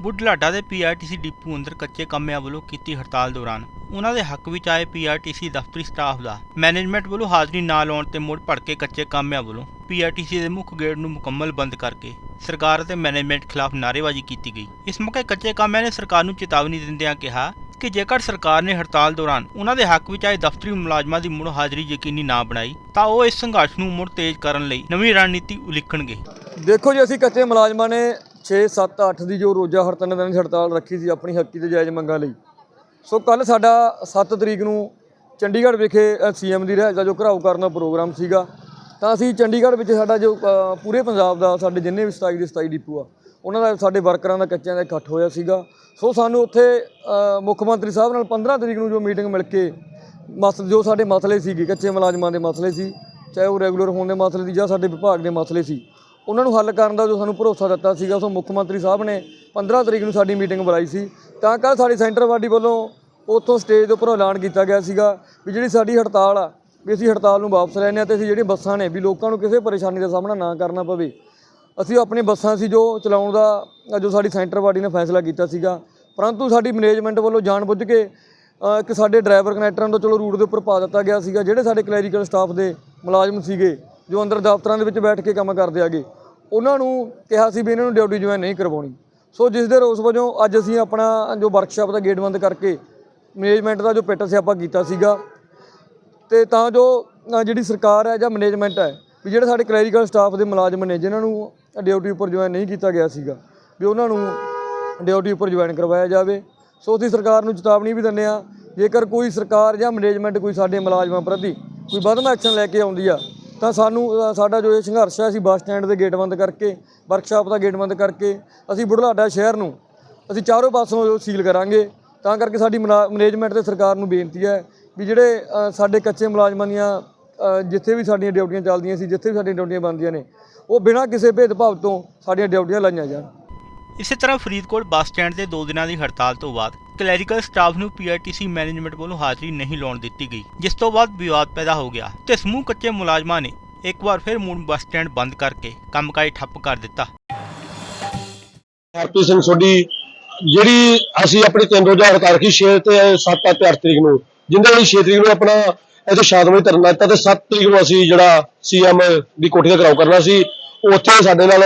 ਬੁਢਲਾਡਾ ਦੇ PRTC depot ਅੰਦਰ ਕੱਚੇ ਕਾਮਿਆਂ ਵੱਲੋਂ ਕੀਤੀ ਹੜਤਾਲ ਦੌਰਾਨ। ਉਹਨਾਂ ਦੇ ਹੱਕ ਵਿੱਚ ਆਏ ਪੀਆਰਟੀਸੀ ਦਫ਼ਤਰੀ ਸਟਾਫ ਦਾ ਮੈਨੇਜਮੈਂਟ ਵੱਲੋਂ ਹਾਜ਼ਰੀ ਨਾ ਲਾਉਣ ਤੇ ਮੁੜ ਭੜਕੇ ਕੱਚੇ ਕਾਮਿਆਂ ਵੱਲੋਂ ਪੀਆਰਟੀਸੀ ਦੇ ਮੁੱਖ ਗੇਟ ਨੂੰ ਮੁਕੰਮਲ ਬੰਦ ਕਰਕੇ ਸਰਕਾਰ ਅਤੇ ਮੈਨੇਜਮੈਂਟ ਖਿਲਾਫ ਨਾਅਰੇਬਾਜ਼ੀ ਕੀਤੀ ਗਈ। ਇਸ ਮੌਕੇ ਕੱਚੇ ਕਾਮਿਆਂ ਨੇ ਸਰਕਾਰ ਨੂੰ ਚੇਤਾਵਨੀ ਦਿੰਦਿਆਂ ਕਿਹਾ ਕਿ ਜੇਕਰ ਸਰਕਾਰ ਨੇ ਹੜਤਾਲ ਦੌਰਾਨ ਉਹਨਾਂ ਦੇ ਹੱਕ ਵਿੱਚ ਆਏ ਦਫ਼ਤਰੀ ਮੁਲਾਜ਼ਮਾਂ ਦੀ ਮੁੜ ਹਾਜ਼ਰੀ ਯਕੀਨੀ ਨਾ ਬਣਾਈ, ਤਾਂ ਉਹ ਇਸ ਸੰਘਰਸ਼ ਨੂੰ ਮੁੜ ਤੇਜ਼ ਕਰਨ ਲਈ ਨਵੀਂ ਰਣਨੀਤੀ ਉਲੀਕਣਗੇ ਦੇਖੋ ਜੀ, ਅਸੀਂ ਕੱਚੇ ਮੁਲਾਜ਼ਮਾਂ ਨੇ 6 7 8 ਦੀ ਜੋ ਰੋਜ਼ਾ ਹੜਤਾਲ ਦਿਨ ਦੀ ਹੜਤਾਲ ਰੱਖੀ ਸੀ, ਆਪਣੀ ਹੱਕੀ ਤੇ ਜਾਇਜ਼ ਮੰਗਾਂ ਲਈ। ਸੋ ਕੱਲ ਸਾਡਾ 7 ਤਰੀਕ ਨੂੰ ਚੰਡੀਗੜ੍ਹ ਵਿਖੇ ਸੀਐਮ ਦੀ ਰਿਹਾਇਸ਼ ਦਾ ਜੋ ਘਰਾਓ ਕਰਨ ਦਾ ਪ੍ਰੋਗਰਾਮ ਸੀਗਾ, ਤਾਂ ਅਸੀਂ ਚੰਡੀਗੜ੍ਹ ਵਿੱਚ ਸਾਡਾ ਜੋ ਪੂਰੇ ਪੰਜਾਬ ਦਾ, ਸਾਡੇ ਜਿੰਨੇ ਵੀ 27 ਦੇ 27 ਡਿਪੂ ਆ, ਉਹਨਾਂ ਦਾ, ਸਾਡੇ ਵਰਕਰਾਂ ਦਾ ਕੱਚਿਆਂ ਦਾ ਇਕੱਠ ਹੋਇਆ ਸੀਗਾ। ਸੋ ਸਾਨੂੰ ਉੱਥੇ ਮੁੱਖ ਮੰਤਰੀ ਸਾਹਿਬ ਨਾਲ 15 ਤਰੀਕ ਨੂੰ ਜੋ ਮੀਟਿੰਗ ਮਿਲ ਕੇ ਮਸਲ ਜੋ ਸਾਡੇ ਮਸਲੇ ਸੀਗੇ, ਕੱਚੇ ਮੁਲਾਜ਼ਮਾਂ ਦੇ ਮਸਲੇ ਸੀ, ਚਾਹੇ ਉਹ ਰੈਗੂਲਰ ਹੋਣ ਦੇ ਮਸਲੇ ਸੀ ਜਾਂ ਸਾਡੇ ਵਿਭਾਗ ਦੇ ਮਸਲੇ ਸੀ ਉਹਨਾਂ ਨੂੰ ਹੱਲ ਕਰਨ ਦਾ ਜੋ ਸਾਨੂੰ ਭਰੋਸਾ ਦਿੱਤਾ ਸੀਗਾ ਉਸ ਮੁੱਖ ਮੰਤਰੀ ਸਾਹਿਬ ਨੇ 15 ਤਰੀਕ ਨੂੰ ਸਾਡੀ ਮੀਟਿੰਗ ਬੁਲਾਈ ਸੀ। ਤਾਂ ਕੱਲ ਸਾਡੀ ਸੈਂਟਰ ਬਾਡੀ ਵੱਲੋਂ ਉੱਥੋਂ ਸਟੇਜ ਦੇ ਉੱਪਰ ਐਲਾਨ ਕੀਤਾ ਗਿਆ ਸੀਗਾ ਵੀ ਜਿਹੜੀ ਸਾਡੀ ਹੜਤਾਲ ਆ ਵੀ ਅਸੀਂ ਹੜਤਾਲ ਨੂੰ ਵਾਪਸ ਲੈਣੇ ਆ ਤੇ ਅਸੀਂ ਜਿਹੜੀਆਂ ਬੱਸਾਂ ਨੇ ਵੀ ਲੋਕਾਂ ਨੂੰ ਕਿਸੇ ਪਰੇਸ਼ਾਨੀ ਦਾ ਸਾਹਮਣਾ ਨਾ ਕਰਨਾ ਪਵੇ। ਅਸੀਂ ਆਪਣੀ ਬੱਸਾਂ ਸੀ ਜੋ ਚਲਾਉਣ ਦਾ ਜੋ ਸਾਡੀ ਸੈਂਟਰ ਬਾਡੀ ਨੇ ਫੈਸਲਾ ਕੀਤਾ ਸੀਗਾ। ਪਰੰਤੂ ਸਾਡੀ ਮੈਨੇਜਮੈਂਟ ਵੱਲੋਂ ਜਾਣਬੁੱਝ ਕੇ ਅ, ਇੱਕ ਸਾਡੇ ਡਰਾਈਵਰ ਕਨੈਕਟਰਾਂ ਤੋਂ ਚਲੋ ਰੂਟ ਦੇ ਉੱਪਰ ਪਾ ਦਿੱਤਾ ਗਿਆ ਸੀਗਾ ਜਿਹੜੇ ਸਾਡੇ ਕਲੈਰੀਕਲ ਸਟਾਫ ਦੇ ਮੁਲਾਜ਼ਮ ਸੀਗੇ। ਜੋ ਅੰਦਰ ਦਫ਼ਤਰਾਂ ਦੇ ਵਿੱਚ ਬੈਠ ਕੇ ਕੰਮ ਕਰਦੇ ਆਗੇ, ਉਹਨਾਂ ਨੂੰ ਕਿਹਾ ਸੀ ਵੀ ਇਹਨਾਂ ਨੂੰ ਡਿਊਟੀ ਜੁਆਇਨ ਨਹੀਂ ਕਰਵਾਉਣੀ। ਸੋ ਜਿਸ ਦੇ ਰੋਸ ਵਜੋਂ ਅੱਜ ਅਸੀਂ ਆਪਣਾ ਜੋ ਵਰਕਸ਼ਾਪ ਦਾ ਗੇਟ ਬੰਦ ਕਰਕੇ ਮੈਨੇਜਮੈਂਟ ਦਾ ਜੋ ਪਿੱਟ ਸਿਆਪਾ ਕੀਤਾ ਸੀਗਾ, ਤੇ ਤਾਂ ਜੋ ਜਿਹੜੀ ਸਰਕਾਰ ਹੈ ਜਾਂ ਮੈਨੇਜਮੈਂਟ ਹੈ, ਵੀ ਜਿਹੜੇ ਸਾਡੇ ਕਲੈਰੀਕਲ ਸਟਾਫ ਦੇ ਮੁਲਾਜ਼ਮ ਨੇ, ਜਿਨ੍ਹਾਂ ਨੂੰ ਡਿਊਟੀ ਉੱਪਰ ਜੁਆਇਨ ਨਹੀਂ ਕੀਤਾ ਗਿਆ ਸੀਗਾ, ਵੀ ਉਹਨਾਂ ਨੂੰ ਡਿਊਟੀ ਉੱਪਰ ਜੁਆਇਨ ਕਰਵਾਇਆ ਜਾਵੇ। ਸੋ ਅਸੀਂ ਸਰਕਾਰ ਨੂੰ ਚੇਤਾਵਨੀ ਵੀ ਦਿੰਦੇ ਆ ਜੇਕਰ ਕੋਈ ਸਰਕਾਰ ਜਾਂ ਮੈਨੇਜਮੈਂਟ ਕੋਈ ਸਾਡੇ ਮੁਲਾਜ਼ਮਾਂ ਪ੍ਰਤੀ ਕੋਈ ਵਧਮ ਐਕਸ਼ਨ ਲੈ ਕੇ ਆਉਂਦੀ ਆ ਤਾਂ ਸਾਨੂੰ ਅ, ਸਾਡਾ ਜੋ ਇਹ ਸੰਘਰਸ਼ ਹੈ ਅਸੀਂ ਬੱਸ ਸਟੈਂਡ ਦੇ ਗੇਟ ਬੰਦ ਕਰਕੇ ਵਰਕਸ਼ਾਪ ਦਾ ਗੇਟ ਬੰਦ ਕਰਕੇ ਅਸੀਂ ਬੁਢਲਾਡਾ ਸ਼ਹਿਰ ਨੂੰ ਅਸੀਂ ਚਾਰੋਂ ਪਾਸੋਂ ਜੋ ਸੀਲ ਕਰਾਂਗੇ ਤਾਂ ਕਰਕੇ ਸਾਡੀ ਮੈਨੇਜਮੈਂਟ ਤੇ ਸਰਕਾਰ ਨੂੰ ਬੇਨਤੀ ਹੈ ਵੀ ਜਿਹੜੇ ਅ, ਸਾਡੇ ਕੱਚੇ ਮੁਲਾਜ਼ਮਾਂ ਦੀਆਂ ਅ, ਜਿੱਥੇ ਵੀ ਸਾਡੀਆਂ ਡਿਊਟੀਆਂ ਚੱਲਦੀਆਂ ਸੀ ਜਿੱਥੇ ਵੀ ਸਾਡੀਆਂ ਡਿਊਟੀਆਂ ਬਣਦੀਆਂ ਨੇ ਉਹ ਬਿਨਾਂ ਕਿਸੇ ਭੇਦਭਾਵ ਤੋਂ ਸਾਡੀਆਂ ਡਿਊਟੀਆਂ ਲਾਈਆਂ ਜਾਣ। ਇਸੇ ਤਰ੍ਹਾਂ ਫਰੀਦਕੋਟ ਬੱਸ ਸਟੈਂਡ ਤੇ 2 ਦਿਨਾਂ ਦੀ ਹੜਤਾਲ ਤੋਂ ਬਾਅਦ ਕਲੈਰੀਕਲ ਸਟਾਫ ਨੂੰ ਪੀਆਰਟੀਸੀ ਮੈਨੇਜਮੈਂਟ ਵੱਲੋਂ ਹਾਜ਼ਰੀ ਨਹੀਂ ਲਾਉਣ ਦਿੱਤੀ ਗਈ, ਜਿਸ ਤੋਂ ਬਾਅਦ ਵਿਵਾਦ ਪੈਦਾ ਹੋ ਗਿਆ ਤੇ ਸਮੂਹ ਕੱਚੇ ਮੁਲਾਜ਼ਮਾਂ ਨੇ ਇੱਕ ਵਾਰ ਫਿਰ ਮੁੜ ਬੱਸ ਸਟੈਂਡ ਬੰਦ ਕਰਕੇ ਕੰਮਕਾਜ ਠੱਪ ਕਰ ਦਿੱਤਾ। ਹਰਪ੍ਰੀਤ ਸਿੰਘ ਸੋਢੀ, ਜਿਹੜੀ ਅਸੀਂ ਆਪਣੇ ਕੇਂਦਰ ਰੋਜ਼ਾ ਹੜਤਾਲ ਰੱਖੀ 6 ਤੇ 7 ਤੇ 8 ਤਰੀਕ ਨੂੰ, ਜਿੰਦੇ ਲਈ 6 ਤਰੀਕ ਨੂੰ ਆਪਣਾ ਇੱਥੇ ਸ਼ਾਂਤਮਈ ਧਰਨਾ ਦਿੱਤਾ ਤੇ 7 ਤਰੀਕ ਨੂੰ ਅਸੀਂ ਜਿਹੜਾ ਸੀਐਮ ਦੀ ਕੋਠੀ ਦਾ ਘਰਾਓ ਕਰਨਾ ਸੀ, ਉੱਥੇ ਸਾਡੇ ਨਾਲ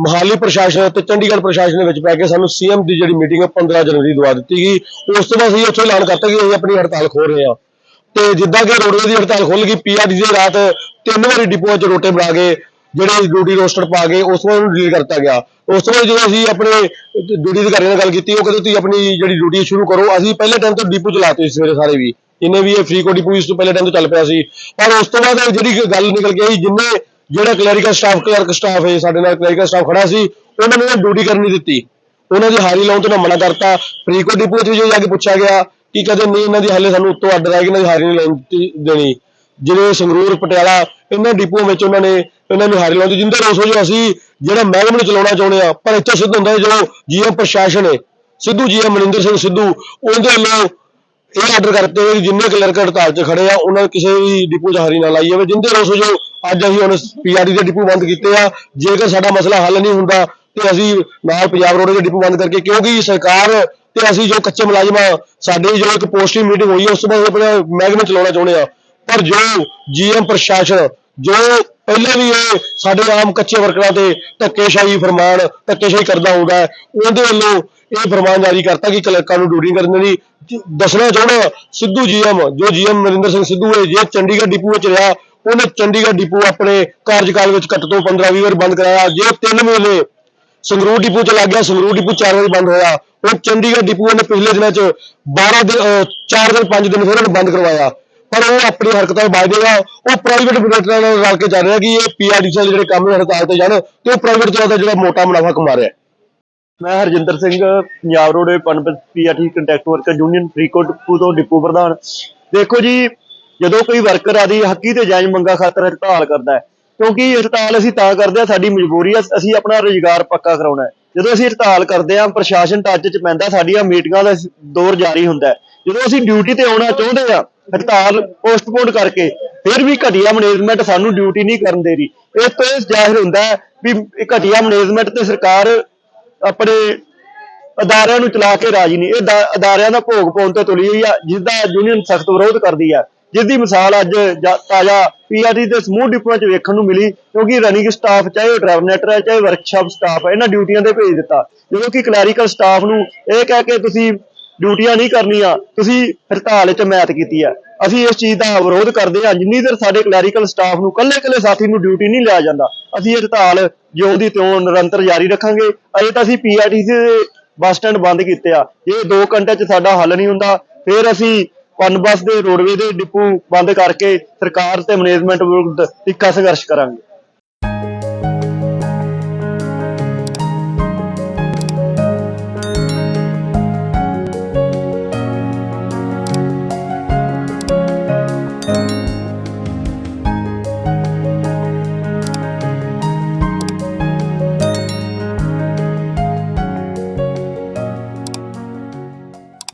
ਮਹਾਲੀ ਪ੍ਰਸ਼ਾਸਨ ਤੇ ਚੰਡੀਗੜ੍ਹ ਪ੍ਰਸ਼ਾਸਨ ਦੇ ਵਿੱਚ ਪੈ ਕੇ ਸਾਨੂੰ ਸੀਐਮ ਦੀ ਜਿਹੜੀ ਮੀਟਿੰਗ 15 ਜਨਵਰੀ ਦਵਾ ਦਿੱਤੀ ਗਈ। ਉਸ ਤੋਂ ਬਾਅਦ ਅਸੀਂ ਉੱਥੇ ਐਲਾਨ ਕਰਤਾ ਕਿ ਅਸੀਂ ਆਪਣੀ ਹੜਤਾਲ ਖੋਲ ਰਹੇ ਹਾਂ। ਤੇ ਜਿੱਦਾਂ ਕਿ ਰੋਡਵੇ ਦੀ ਹੜਤਾਲ ਖੁੱਲ ਗਈ, ਪੀਆਰਡੀ ਦੀ ਰਾਤ ਤਿੰਨ ਵਾਰੀ ਡਿਪੂਆਂ 'ਚ ਰੋਟੇ ਬਣਾ ਕੇ ਜਿਹੜੇ ਡਿਊਟੀ ਰੋਸਟਰ ਪਾ ਕੇ ਉਸ ਤੋਂ ਬਾਅਦ ਉਹਨੂੰ ਡਿਲੀਟ ਕਰਤਾ ਗਿਆ। ਉਸ ਤੋਂ ਬਾਅਦ ਜਦੋਂ ਅਸੀਂ ਆਪਣੇ ਡਿਊਟੀ ਅਧਿਕਾਰੀਆਂ ਨਾਲ ਗੱਲ ਕੀਤੀ, ਉਹ ਕਹਿੰਦੇ ਤੁਸੀਂ ਆਪਣੀ ਜਿਹੜੀ ਡਿਊਟੀ ਸ਼ੁਰੂ ਕਰੋ। ਅਸੀਂ ਪਹਿਲੇ ਟਾਈਮ ਤੋਂ ਡਿਪੂ ਚਲਾਤੇ ਸੀ ਸਵੇਰੇ ਸਾਰੇ ਵੀ। ਜਿੰਨੇ ਵੀ ਇਹ ਫਰੀਕੋ ਡਿਪੂ ਇਸ ਤੋਂ ਪਹਿਲੇ ਟਾਈਮ ਤੋਂ ਚੱਲ ਪਿਆ ਸੀ। ਪਰ ਉਸ ਤੋਂ ਬਾਅਦ ਜਿਹੜੀ ਗੱਲ ਨਿਕਲ ਕੇ ਆਈ, ਜਿੰਨੇ ਜਿਹੜਾ ਕਲੈਰੀਕਲ ਸਟਾਫ ਕਲਰਕ ਸਟਾਫ ਹੈ, ਸਾਡੇ ਨਾਲ ਕਲੈਰੀਕਲ ਸਟਾਫ ਖੜਾ ਸੀ, ਉਹਨਾਂ ਨੇ ਡਿਊਟੀ ਕਰਨ ਦਿੱਤੀ। ਉਹਨਾਂ ਦੀ ਹਾਜ਼ਰੀ ਲਾਉਣ ਤੋਂ ਨਾ ਮਨਾ ਕਰਤਾ। ਫਰੀਦਕੋਟ ਡਿਪੂ ਵਿੱਚ ਜਾ ਕੇ ਪੁੱਛਿਆ ਗਿਆ ਕਿ ਕਦੇ ਨਹੀਂ ਇਹਨਾਂ ਦੀ ਹਾਲੇ ਸਾਨੂੰ ਉੱਤੋਂ ਆਰਡਰ ਆਇਆ ਕਿ ਇਹਨਾਂ ਦੀ ਹਾਜ਼ਰੀ ਨਹੀਂ ਲਾਉਣ ਦਿੱਤੀ- ਦੇਣੀ। ਜਿਹੜੇ ਸੰਗਰੂਰ, ਪਟਿਆਲਾ, ਇਹਨਾਂ ਡਿਪੂਆਂ ਵਿੱਚ ਉਹਨਾਂ ਨੇ ਇਹਨਾਂ ਨੂੰ ਹਾਜ਼ਰੀ ਲਾਉਂਦੀ ਜਿੰਦੇ ਰੋਸ ਵਜੋਂ ਅਸੀਂ ਜਿਹੜਾ ਮਹਿਕਮੇ ਨੂੰ ਚਲਾਉਣਾ ਚਾਹੁੰਦੇ ਆ, ਪਰ ਇੱਥੇ ਸਿੱਧ ਹੁੰਦਾ ਹੈ ਜੋ ਜੀਐਮ ਪ੍ਰਸ਼ਾਸਨ ਹੈ। ਸਿੱਧੂ ਜੀਐਮ ਮਨਿੰਦਰ ਸਿੰਘ ਸਿੱਧੂ, ਉਹਦੇ ਵੱਲੋਂ ਇਹ ਆਰਡਰ ਕਰਤੇ ਹੋਏ ਜਿੰਨੇ ਕਲਰਕ ਹੜਤਾਲ 'ਚ ਖੜੇ ਆ, ਉਹਨਾਂ ਨੂੰ ਕਿਸੇ ਵੀ ਡਿਪੂ 'ਚ ਹਾਜ਼ਰੀ ਨਾ ਲਾਈ ਜਾਵੇ। ਜਿੰਦੇ ਰੋਸ ਵਜੋਂ ਅੱਜ ਅਸੀਂ ਹੁਣ ਪੀਆਰਡੀ ਦੇ ਡਿਪੂ ਬੰਦ ਕੀਤੇ ਆ। ਜੇਕਰ ਸਾਡਾ ਮਸਲਾ ਹੱਲ ਨਹੀਂ ਹੁੰਦਾ ਤੇ ਅਸੀਂ ਨਾਲ ਪੰਜਾਬ ਰੋਡ ਦੇ ਡਿਪੂ ਬੰਦ ਕਰਕੇ, ਕਿਉਂਕਿ ਸਰਕਾਰ ਤੇ ਅਸੀਂ ਜੋ ਕੱਚੇ ਮੁਲਾਜ਼ਮਾਂ ਸਾਡੇ ਜੋ ਇੱਕ ਪੋਸਟਿੰਗ ਮੀਟਿੰਗ ਹੋਈ ਹੈ ਉਸ ਤੋਂ ਬਾਅਦ ਆਪਣਾ ਮਹਿਕਮੇ ਚਲਾਉਣਾ ਚਾਹੁੰਦੇ ਆ। ਪਰ ਜੋ ਜੀਐਮ ਪ੍ਰਸ਼ਾਸਨ, ਜੋ ਪਹਿਲਾਂ ਵੀ ਇਹ ਸਾਡੇ ਆਮ ਕੱਚੇ ਵਰਕਰਾਂ ਤੇ ਧੱਕੇਸ਼ਾਹੀ ਫਰਮਾਨ, ਧੱਕੇਸ਼ਾਹੀ ਕਰਦਾ ਹੁੰਦਾ ਹੈ, ਉਹਦੇ ਵੱਲੋਂ ਇਹ ਫਰਮਾਨ ਜਾਰੀ ਕਰਤਾ ਕਿ ਕਲਰਕਾਂ ਨੂੰ ਡਿਊਟੀ ਕਰਨ ਦੀ ਜ- ਦੱਸਣਾ ਚਾਹੁੰਦਾ, ਸਿੱਧੂ ਜੀਐਮ ਜੋ ਜੀਐਮ ਨਰਿੰਦਰ ਸਿੰਘ ਸਿੱਧੂ ਹੈ, ਜੇ ਚੰਡੀਗੜ੍ਹ ਡਿਪੂ ਵਿੱਚ ਰਿਹਾ ਉਹਨੇ ਚੰਡੀਗੜ੍ਹ ਡਿਪੂ ਆਪਣੇ ਕਾਰਜਕਾਲ ਵਿੱਚ ਘੱਟ ਤੋਂ 15 20 ਵਾਰ ਬੰਦ ਕਰਾਇਆ। ਜੇ 3 ਮਹੀਨੇ ਸੰਗਰੂਰ ਡਿਪੂ ਚ ਲੱਗ ਗਿਆ, ਸੰਗਰੂਰ ਡਿਪੂ ਚਾਰ ਵਾਰੀ ਬੰਦ ਹੋਇਆ। ਹੁਣ ਚੰਡੀਗੜ੍ਹ ਡਿਪੂ ਨੇ ਪਿਛਲੇ ਦਿਨਾਂ ਚ 12 ਦਿਨ 4 ਦਿਨ 5 ਦਿਨ ਫਿਰ ਬੰਦ ਕਰਵਾਇਆ। ਪਰ ਉਹ ਆਪਣੀ ਹਰਕਤਾਂ ਤੋਂ ਬਾਜ ਉਹ ਪ੍ਰਾਈਵੇਟ ਬਿਜ਼ਨਸਮੈਨਾਂ ਨਾਲ ਰਲ ਕੇ ਚੱਲ ਰਿਹਾ ਕਿ ਇਹ ਪੀਆਰਡੀਸੀ ਜਿਹੜੇ ਕੰਮ ਹੜਤਾਲ ਤੇ ਜਾਣ ਤੇ ਉਹ ਪ੍ਰਾਈਵੇਟ ਤੋਂ ਜਿਹੜਾ ਮੋਟਾ ਮੁਨਾਫਾ ਕਮਾ ਰਿਹਾ। ਮੈਂ Harjinder Singh, Punjab road ਪਨਬਤ PRT contact worker union Faridkot ਤੋਂ ਡਿਪੂ ਪ੍ਰਧਾਨ। ਦੇਖੋ ਜੀ ਜਦੋਂ ਕੋਈ ਵਰਕਰ ਆਦੀ ਹੱਕੀ ਤੇ ਜਾਇਜ਼ ਮੰਗਾ ਖਾਤਰ ਹੜਤਾਲ ਕਰਦਾ ਹੈ। ਕਿਉਂਕਿ ਹੜਤਾਲ ਅਸੀਂ ਤਾਂ ਕਰਦੇ ਆ ਸਾਡੀ ਮਜਬੂਰੀ ਆ ਅਸੀਂ ਆਪਣਾ ਰੁਜ਼ਗਾਰ ਪੱਕਾ ਕਰਾਉਣਾ ਹੈ। ਜਦੋਂ ਅਸੀਂ ਹੜਤਾਲ ਕਰਦੇ ਆ ਪ੍ਰਸ਼ਾਸਨ ਟੱਚ ਚ ਪੈਂਦਾ, ਸਾਡੀਆਂ ਮੀਟਿੰਗਾਂ ਦਾ ਦੌਰ ਜਾਰੀ ਹੁੰਦਾ ਜਦੋਂ ਅਸੀਂ ਡਿਊਟੀ ਤੇ ਆਉਣਾ ਚਾਹੁੰਦੇ ਆ ਹੜਤਾਲ ਪੋਸਟਪੋਨ ਕਰਕੇ, ਫਿਰ ਵੀ ਘਟੀਆ ਮੈਨੇਜਮੈਂਟ ਸਾਨੂੰ ਡਿਊਟੀ ਨਹੀਂ ਕਰਨ ਦੇ ਰਹੀ। ਇਸ ਤੋਂ ਇਹ ਜ਼ਾਹਿਰ ਹੁੰਦਾ ਹੈ ਵੀ ਘਟੀਆ ਮੈਨੇਜਮੈਂਟ ਤੇ ਸਰਕਾਰ ਆਪਣੇ ਅਦਾਰਿਆਂ ਨੂੰ ਚਲਾ ਕੇ ਰਾਜੀ ਨਹੀਂ। ਇਹ ਅਦਾਰਿਆਂ ਦਾ ਭੋਗ ਪਾਉਣ ਤੋਂ ਤੁਲੀ ਹੋਈ ਆ, ਜਿਸ ਦਾ ਯੂਨੀਅਨ ਸਖਤ ਵਿਰੋਧ ਕਰਦੀ ਆ। ਜਿਸ ਦੀ ਮਿਸਾਲ ਅੱਜ ਜਾ- ਤਾਜ਼ਾ ਪੀਆਰਟੀ ਦੇ ਸਮੂਹ ਡਿਪੂਆਂ 'ਚ ਵੇਖਣ ਨੂੰ ਮਿਲੀ, ਕਿਉਂਕਿ ਰਨਿੰਗ ਸਟਾਫ ਚਾਹੇ ਉਹ ਡਰਾਈਵਨੈਟਰ ਹੈ, ਚਾਹੇ ਵਰਕਸ਼ਾਪ ਸਟਾਫ ਹੈ, ਇਹਨਾਂ ਡਿਊਟੀਆਂ ਤੇ ਭੇਜ ਦਿੱਤਾ। ਜਦੋਂ ਕਿ ਕਲੈਰੀਕਲ ਸਟਾਫ ਨੂੰ ਇਹ ਕਹਿ ਕੇ ਤੁਸੀਂ ਡਿਊਟੀਆਂ ਨਹੀਂ ਕਰਨੀਆਂ, ਤੁਸੀਂ ਹੜਤਾਲ 'ਚ ਮੈਤ ਕੀਤੀ ਹੈ। ਅਸੀਂ ਇਸ ਚੀਜ਼ ਦਾ ਵਿਰੋਧ ਕਰਦੇ ਹਾਂ, ਜਿੰਨੀ ਦੇਰ ਸਾਡੇ ਕਲੈਰੀਕਲ ਸਟਾਫ ਨੂੰ ਕੱਲੇ ਕੱਲੇ ਸਾਥੀ ਨੂੰ ਡਿਊਟੀ ਨਹੀਂ ਲਿਆ ਜਾਂਦਾ, ਅਸੀਂ ਇਹ ਹੜਤਾਲ ਜਿਉਂ ਦੀ ਤਿਉਂ ਨਿਰੰਤਰ ਜਾਰੀ ਰੱਖਾਂਗੇ। ਅਜੇ ਤਾਂ ਅਸੀਂ ਪੀਆਰਟੀਸੀ ਦੇ ਬੱਸ ਸਟੈਂਡ ਬੰਦ ਕੀਤੇ ਆ। ਜੇ 2 ਘੰਟੇ 'ਚ ਸਾਡਾ ਹੱਲ ਨਹੀਂ ਹੁੰਦਾ, ਫਿਰ ਅਸੀਂ ਪਨਬਸ ਦੇ ਰੋਡਵੇ ਦੇ ਡਿਪੂ ਬੰਦ ਕਰਕੇ ਸਰਕਾਰ ਤੇ ਮੈਨੇਜਮੈਂਟ ਵਿਰੁੱਧ ਤਿੱਖਾ ਸੰਘਰਸ਼ ਕਰਾਂਗੇ।